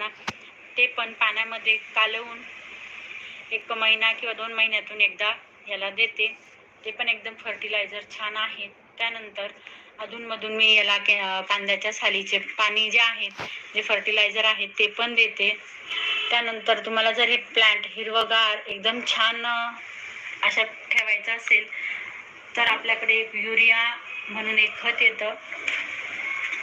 ना. ते पण पाण्यामध्ये कालवून एक महिना किंवा दोन महिन्यातून एकदा याला देते. ते पण एकदम फर्टिलायझर छान आहे. त्यानंतर अधूनमधून मी याला के कांद्याच्या सालीचे पाणी जे आहेत जे फर्टिलायझर आहेत ते पण देते. त्यानंतर तुम्हाला जर हे प्लांट हिरवगार एकदम छान अशा ठेवायचं असेल तर आपल्याकडे एक युरिया म्हणून एक खत येतं.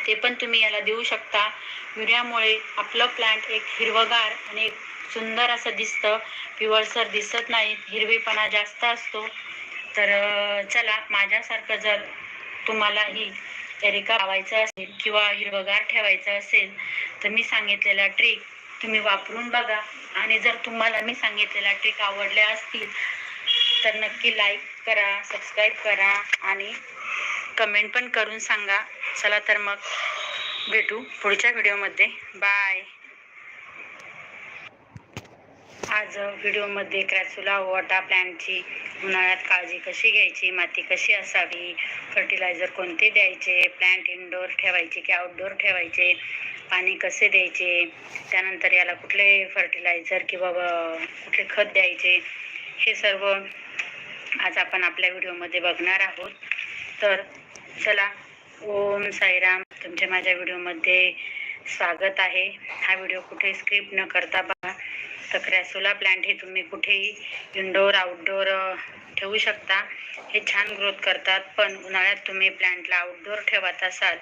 ते पण तुम्ही याला देऊ शकता. युरियामुळे आपलं प्लांट एक हिरवगार आणि एक सुंदर असं दिसतं. पिवळसर दिसत नाही. हिरवेपणा जास्त असतो. तर चला माझ्यासारखं जर तुम्हालाही एरिका लावायचं असेल किंवा हिरवगार ठेवायचं असेल तर मी सांगितलेला ट्रिक तुम्ही वापरून बघा. आणि जर तुम्हाला मी सांगितलेला ट्रिक आवडल्या असतील तर नक्की लाईक करा सबस्क्राईब करा आणि कमेंट पण करून सांगा. चला तर मग भेटू पुढच्या व्हिडिओमध्ये. बाय. आज व्हिडिओमध्ये क्रॅसुला वॉटा प्लॅनची उन्हाळ्यात काळजी कशी घ्यायची माती कशी असावी फर्टिलायझर कोणते द्यायचे प्लॅन्ट इनडोअर ठेवायचे की आउटडोअर ठेवायचे पाणी कसे द्यायचे त्यानंतर याला कुठले फर्टिलायझर किंवा कुठले खत द्यायचे हे सर्व आज आपण आपल्या व्हिडिओमध्ये बघणार आहोत. तर चला ओम साईराम. तुमचे माझ्या व्हिडिओमध्ये स्वागत आहे. हा व्हिडिओ कुठे स्क्रिप्ट न करता बघा. तर क्रॅसोला प्लांट हे तुम्ही कुठेही इनडोअर आउटडोअर ठेवू शकता. हे छान ग्रोथ करतात. पण उन्हाळ्यात तुम्ही प्लांटला आउटडोअर ठेवत असाल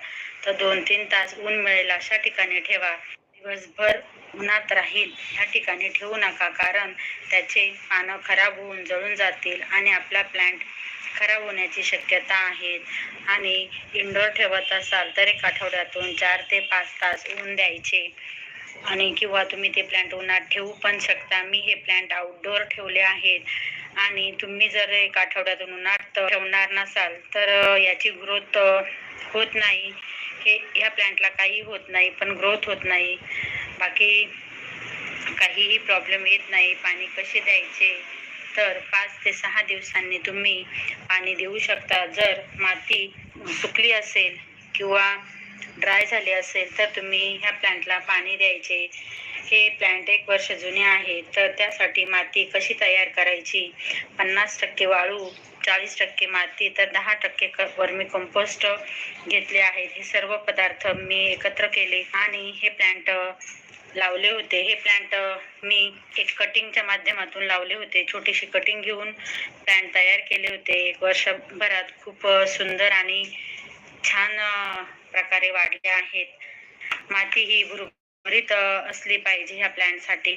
तर दोन तीन तास ऊन मिळेल अशा ठिकाणी ठेवा. दिवसभर उन्हात राहील ह्या ठिकाणी ठेवू नका. कारण त्याचे पानं खराब होऊन जळून जातील आणि आपला प्लांट खराब होण्याची शक्यता आहे आणि इंडोर ठेवत असाल तर एक आठवड्यातून चार ते पाच तास ऊन द्यायचे. आणि किंवा तुम्ही ते प्लांट उन्हात ठेवू पण शकता. मी हे प्लांट आउटडोअर ठेवले आहेत. आणि तुम्ही जर एक आठवड्यातून उन्हात ठेवणार नसाल तर याची ग्रोथ होत नाही. हे ह्या प्लांटला काही होत नाही पण ग्रोथ होत नाही. बाकी काहीही प्रॉब्लेम येत नाही. पाणी कसे द्यायचे? तर पाच ते सहा दिवसांनी तुम्ही पाणी देऊ शकता. जर माती सुकली असेल किंवा ड्राय झाली असेल तर तुम्ही ह्या प्लांटला पाणी द्यायचे. हे प्लांट एक वर्ष जुने आहे तर त्यासाठी माती कशी तयार करायची? पन्नास टक्के वाळू चाळीस टक्के माती तर दहा टक्के क वर्मी कंपोस्ट घेतले आहेत. हे सर्व पदार्थ मी एकत्र केले आणि हे प्लांट लावले होते. हे प्लांट मी एक कटिंगच्या माध्यमातून लावले होते. छोटीशी कटिंग घेऊन प्लांट तयार केले होते. एक वर्षभरात खूप सुंदर आणि छान प्रकारे वाढले आहेत. माती ही भुरभुरीत असली पाहिजे ह्या प्लांटसाठी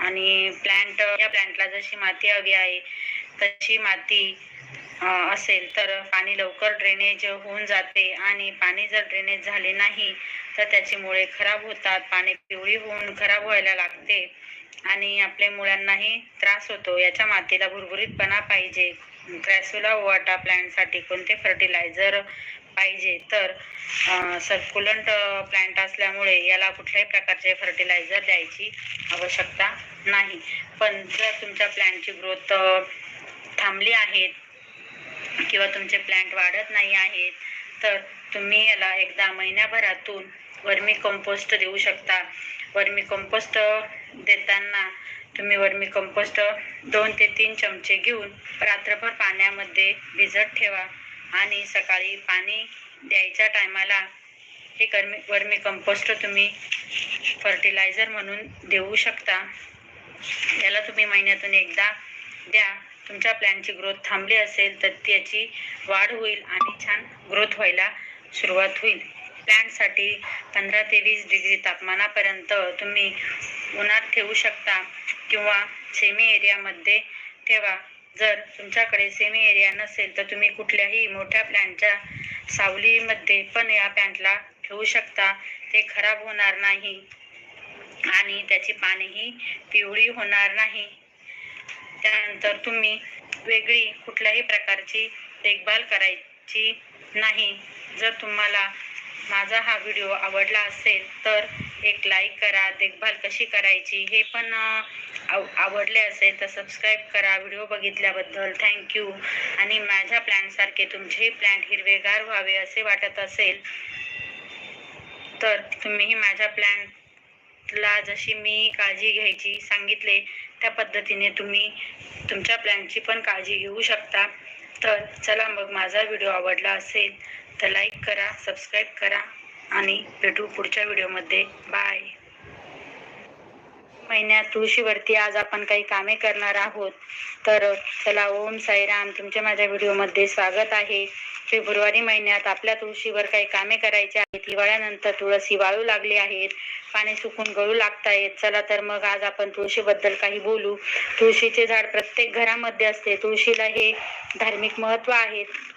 आणि प्लांट या प्लांटला जशी माती हवी आहे तशी माती असेल तर पाणी लवकर ड्रेनेज होऊन जाते. आणि पाणी जर ड्रेनेज झाले नाही तर त्याची मुळे खराब होतात पाणी पिवळी होऊन खराब व्हायला लागते आणि आपल्या मुळांनाही त्रास होतो. याच्या मातीला भुरभुरीतपणा पाहिजे. क्रॅसुला ओवाटा प्लॅन्टसाठी कोणते फर्टिलायझर पाहिजे? तर सर्क्युलंट प्लांट असल्यामुळे याला कुठल्याही प्रकारचे फर्टिलायझर द्यायची आवश्यकता नाही. पण जर तुमच्या प्लांटची ग्रोथ थांबली आहेत किंवा तुमचे प्लांट वाढत नाही आहेत तर तुम्ही याला एकदा महिन्याभरातून वर्मी कंपोस्ट देऊ शकता. वर्मी कंपोस्ट देताना तुम्ही वर्मी कंपोस्ट दोन ते तीन चमचे घेऊन रात्रभर पाण्यामध्ये भिजत ठेवा आणि सकाळी पाणी द्यायच्या टायमाला हे कर्मी वर्मी कंपोस्ट तुम्ही फर्टिलायझर म्हणून देऊ शकता. याला तुम्ही महिन्यातून एकदा द्या. तुमच्या प्लॅनची ग्रोथ थांबली असेल तर त्याची वाढ होईल आणि छान ग्रोथ व्हायला सुरुवात होईल. प्लॅन्टसाठी पंधरा ते वीस डिग्री तापमानापर्यंत तुम्ही उन्हात ठेवू शकता किंवा सेमी एरियामध्ये ठेवा. जर तुमच्याकडे सेमी एरिया नसेल तर तुम्ही कुठल्याही मोठ्या प्लांटच्या सावलीमध्ये पण या प्लांटला ठेवू शकता. ते खराब होणार नाही आणि त्याची पानेही पिवळी होणार नाही. त्यानंतर तुम्ही वेगळी कुठल्याही प्रकारची देखभाल करायची नाही. जर तुम्हाला माझा हा व्हिडिओ आवडला असेल तर एक लाईक करा देखभाल कशी करायची हे पण आव आवडले असेल तर सबस्क्राईब करा. व्हिडिओ बघितल्याबद्दल थँक्यू आणि माझ्या प्लॅनसारखे तुमचेही प्लॅन हिरवेगार व्हावे असे वाटत असेल तर तुम्हीही माझ्या प्लॅनला जशी मी काळजी घ्यायची सांगितले त्या पद्धतीने तुम्ही तुमच्या प्लॅनची पण काळजी घेऊ शकता. तर चला मग माझा व्हिडिओ आवडला असेल तर लाईक करा सबस्क्राईब करा आणि भेटू पुढच्या व्हिडिओमध्ये बाय महिन्यात तुळशीवरती आज आपण काही कामे करणार आहोत. तर चला ओम साईराम तुमच्या माझ्या व्हिडिओमध्ये स्वागत आहे. फेब्रुवारी महिन्यात आपल्या तुळशीवर काही कामे करायची आहेत. हिवाळ्यानंतर तुळशी वाळू लागली आहेत. पाणी सुकून गळू लागत आहेत चला तर मग आज आपण तुळशीबद्दल काही बोलू. तुळशीचे झाड प्रत्येक घरामध्ये असते. तुळशीला हे धार्मिक महत्त्व आहे.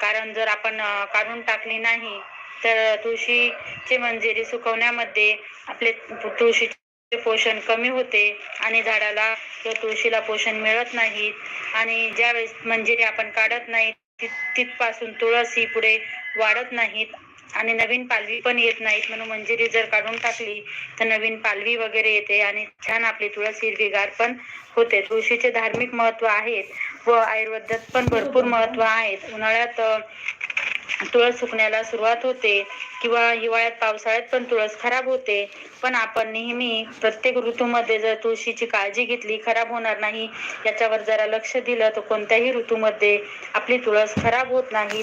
कारण जर आपण काढून टाकली नाही तर तुळशीची मंजिरी सुकवण्यामध्ये आपले तुळशीचे पोषण कमी होते आणि झाडाला किंवा तुळशीला पोषण मिळत नाही आणि ज्यावेळेस मंजिरी आपण काढत नाही तिथपासून तुळस ही पुढे वाढत नाहीत. आणि नवीन पालवी पण येत नाहीत. म्हणून मंजिरी जर काढून टाकली तर नवीन पालवी वगैरे येते आणि छान आपली तुळस हिरवीगार पण होते. तुळशीचे धार्मिक महत्त्व आहेत व आयुर्वेदात पण भरपूर महत्त्व आहेत. उन्हाळ्यात तुळस सुकण्याला सुरुवात होते किंवा हिवाळ्यात पावसाळ्यात पण तुळस खराब होते. पण आपण नेहमी प्रत्येक ऋतूमध्ये जर तुळशीची काळजी घेतली खराब होणार नाही याच्यावर जरा लक्ष दिलं तर कोणत्याही ऋतूमध्ये आपली तुळस खराब होत नाही.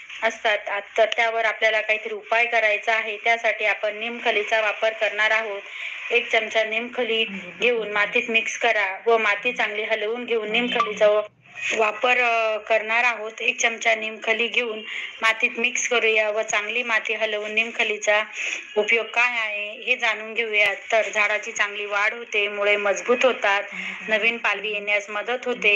असतात. तर त्यावर आपल्याला काहीतरी उपाय करायचा आहे. त्यासाठी आपण निमखलीचा वापर करणार आहोत. एक चमचा निमखली घेऊन मातीत मिक्स करा व माती चांगली हलवून घेऊन निमखलीचा वापर करणार आहोत. एक चमचा निमखली घेऊन मातीत मिक्स करूया व चांगली माती हलवून निमखलीचा उपयोग काय आहे हे जाणून घेऊया तर झाडाची चांगली वाढ होते मुळे मजबूत होतात. नवीन पालवी येण्यास मदत होते.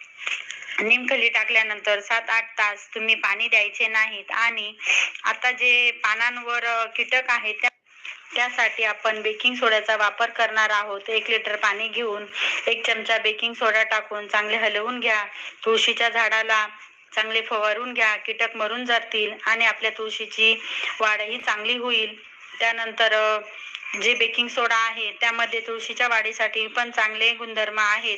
निमखली टाकल्यानंतर सात आठ तास तुम्ही पाणी द्यायचे नाहीत आणि आता जे पानांवर कीटक आहेत त्या त्यासाठी आपण बेकिंग सोड्याचा वापर करणार आहोत. एक लिटर पाणी घेऊन एक चमचा बेकिंग सोडा टाकून चांगले हलवून घ्या. तुळशीच्या झाडाला चांगले फवारून घ्या. कीटक मरून जातील आणि आपल्या तुळशीची वाढही चांगली होईल. त्यानंतर जे बेकिंग सोडा आहे त्यामध्ये तुळशीच्या वाढीसाठी पण चांगले गुणधर्म आहेत.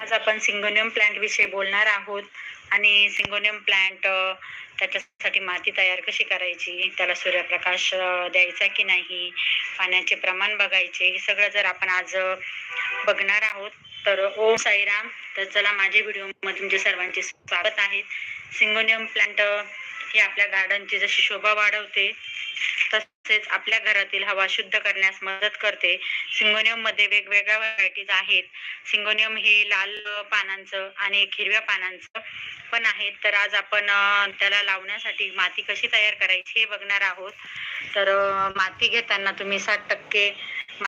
आज आपण सिंगोनियम प्लांट विषयी बोलणार आहोत. आणि सिंगोनियम प्लांट त्याच्यासाठी माती तयार कशी करायची? त्याला सूर्यप्रकाश द्यायचा की नाही? पाण्याचे प्रमाण बघायचे. हे सगळं जर आपण आज बघणार आहोत तर ओ साईराम. तर चला माझ्या व्हिडिओमध्ये तुमचे सर्वांचे स्वागत आहे. सिंगोनियम प्लांट ही आपल्या गार्डनची जशी शोभा वाढवते तसेच आपल्या घरातील हवा शुद्ध करण्यास मदत करते. सिंगोनियममध्ये वेगवेगळ्या व्हरायटीज आहेत. सिंगोनियम हे लाल पानांचं आणि हिरव्या पानांचं पण आहेत. तर आज आपण त्याला लावण्यासाठी माती कशी तयार करायची हे बघणार आहोत. तर माती घेताना तुम्ही साठ टक्के